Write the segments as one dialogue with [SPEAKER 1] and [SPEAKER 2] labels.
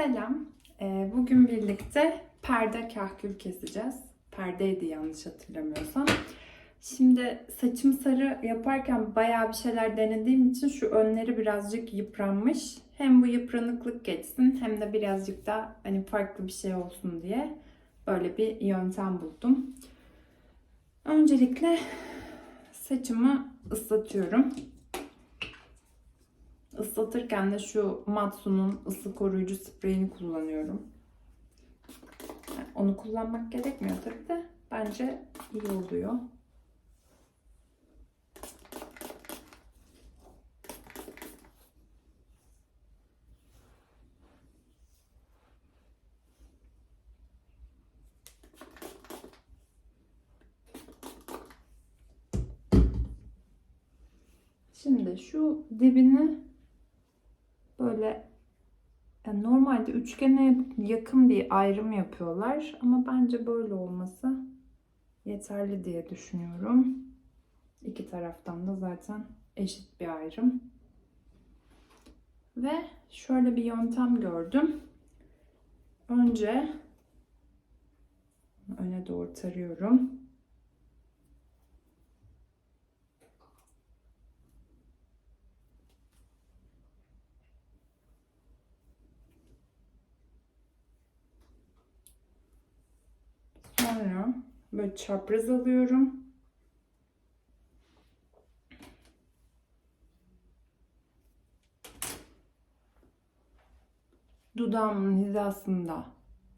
[SPEAKER 1] Selam. Ee, Bugün birlikte perde kahkül keseceğiz. Perdeydi yanlış hatırlamıyorsam. Şimdi saçım sarı yaparken bayağı bir şeyler denediğim için şu önleri birazcık yıpranmış. Hem bu yıpranıklık geçsin hem de birazcık da hani farklı bir şey olsun diye böyle bir yöntem buldum. Öncelikle saçımı ıslatıyorum. Islatırken de şu Matsu'nun ısı koruyucu spreyini kullanıyorum. Yani onu kullanmak gerekmiyor tabii de bence iyi oluyor. Şimdi şu dibini böyle yani normalde üçgene yakın bir ayrım yapıyorlar ama bence böyle olması yeterli diye düşünüyorum. İki taraftan da zaten eşit bir ayrım. Ve şöyle bir yöntem gördüm. Önce öne doğru tarıyorum. Sonra böyle çapraz alıyorum. Dudağımın hizasında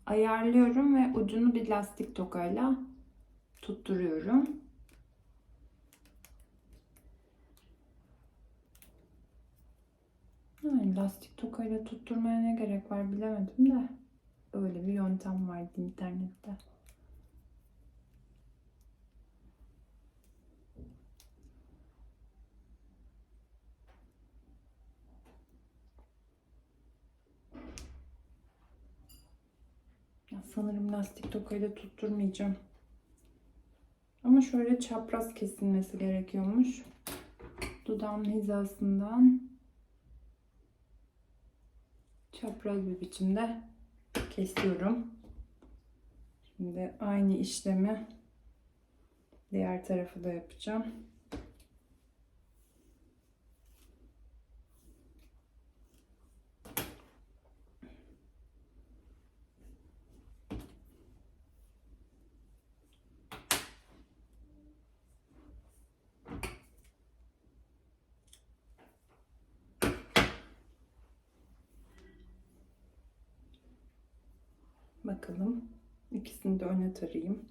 [SPEAKER 1] ayarlıyorum ve ucunu bir lastik tokayla tutturuyorum. Yani lastik tokayla tutturmaya ne gerek var bilemedim de öyle bir yöntem vardı internette. Sanırım lastik tokayla tutturmayacağım. Ama şöyle çapraz kesilmesi gerekiyormuş. Dudağımın hizasından çapraz bir biçimde kesiyorum. Şimdi aynı işlemi diğer tarafı da yapacağım. Bakalım. İkisini de öne tarayayım.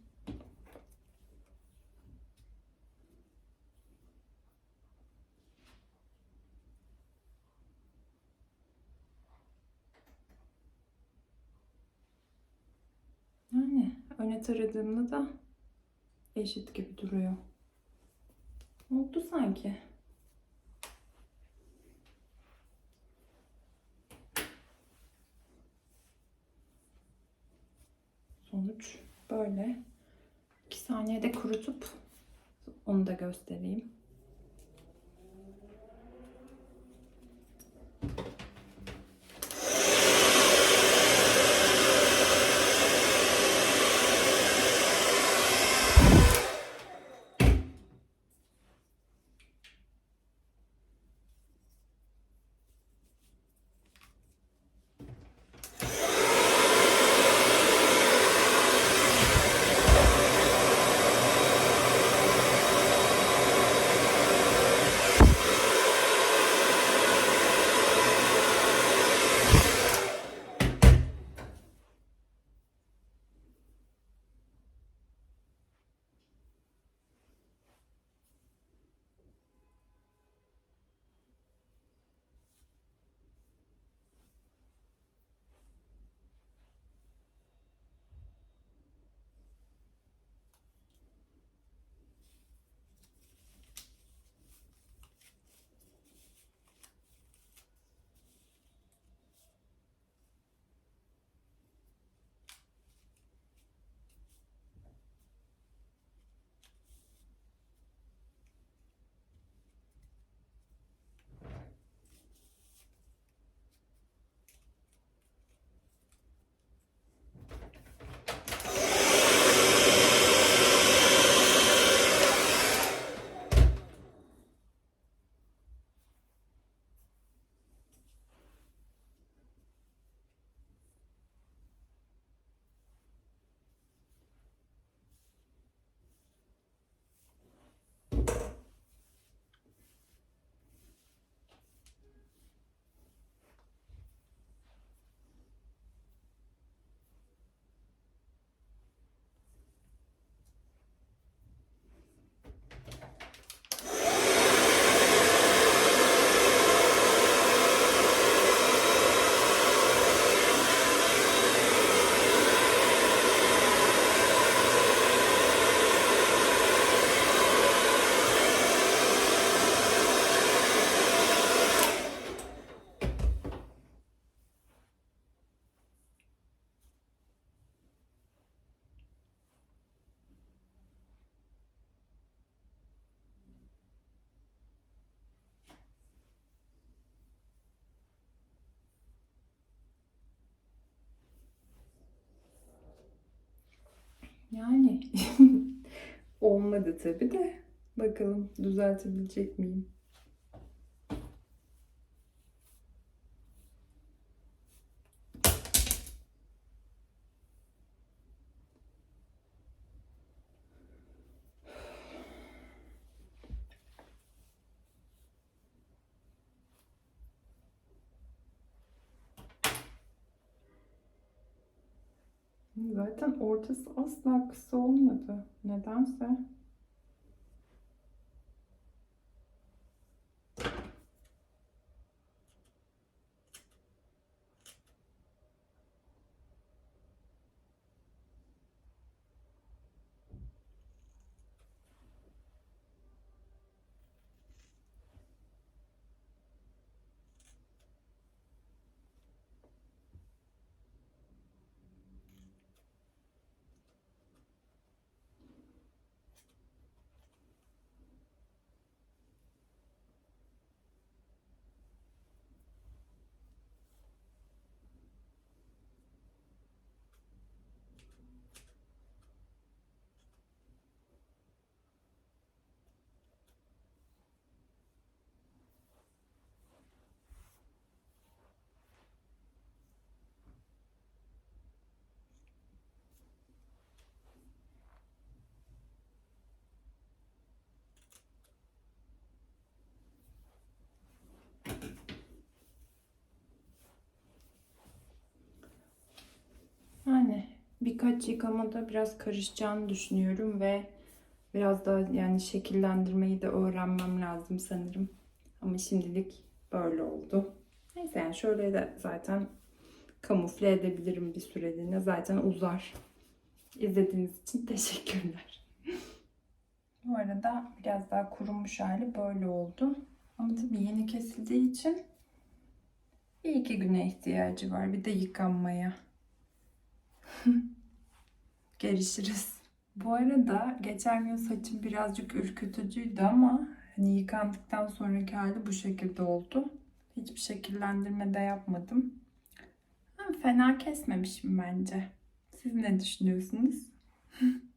[SPEAKER 1] Yani öne taradığımda da eşit gibi duruyor. Oldu sanki. Böyle. 2 saniyede kurutup onu da göstereyim. Yani olmadı tabii de bakalım düzeltebilecek miyim? Zaten ortası asla kısa olmadı. Nedense. Yani birkaç yıkamada biraz karışacağını düşünüyorum ve biraz daha yani şekillendirmeyi de öğrenmem lazım sanırım. Ama şimdilik böyle oldu. Neyse yani şöyle de zaten kamufle edebilirim bir süreliğine. Zaten uzar. İzlediğiniz için teşekkürler. Bu arada biraz daha kurumuş hali böyle oldu. Ama tabii yeni kesildiği için bir iki güne ihtiyacı var. Bir de yıkanmaya. Görüşürüz. Bu arada geçen gün saçım birazcık ürkütücüydü ama hani yıkandıktan sonraki hali bu şekilde oldu. Hiçbir şekillendirme de yapmadım. Ha, fena kesmemişim bence. Siz ne düşünüyorsunuz?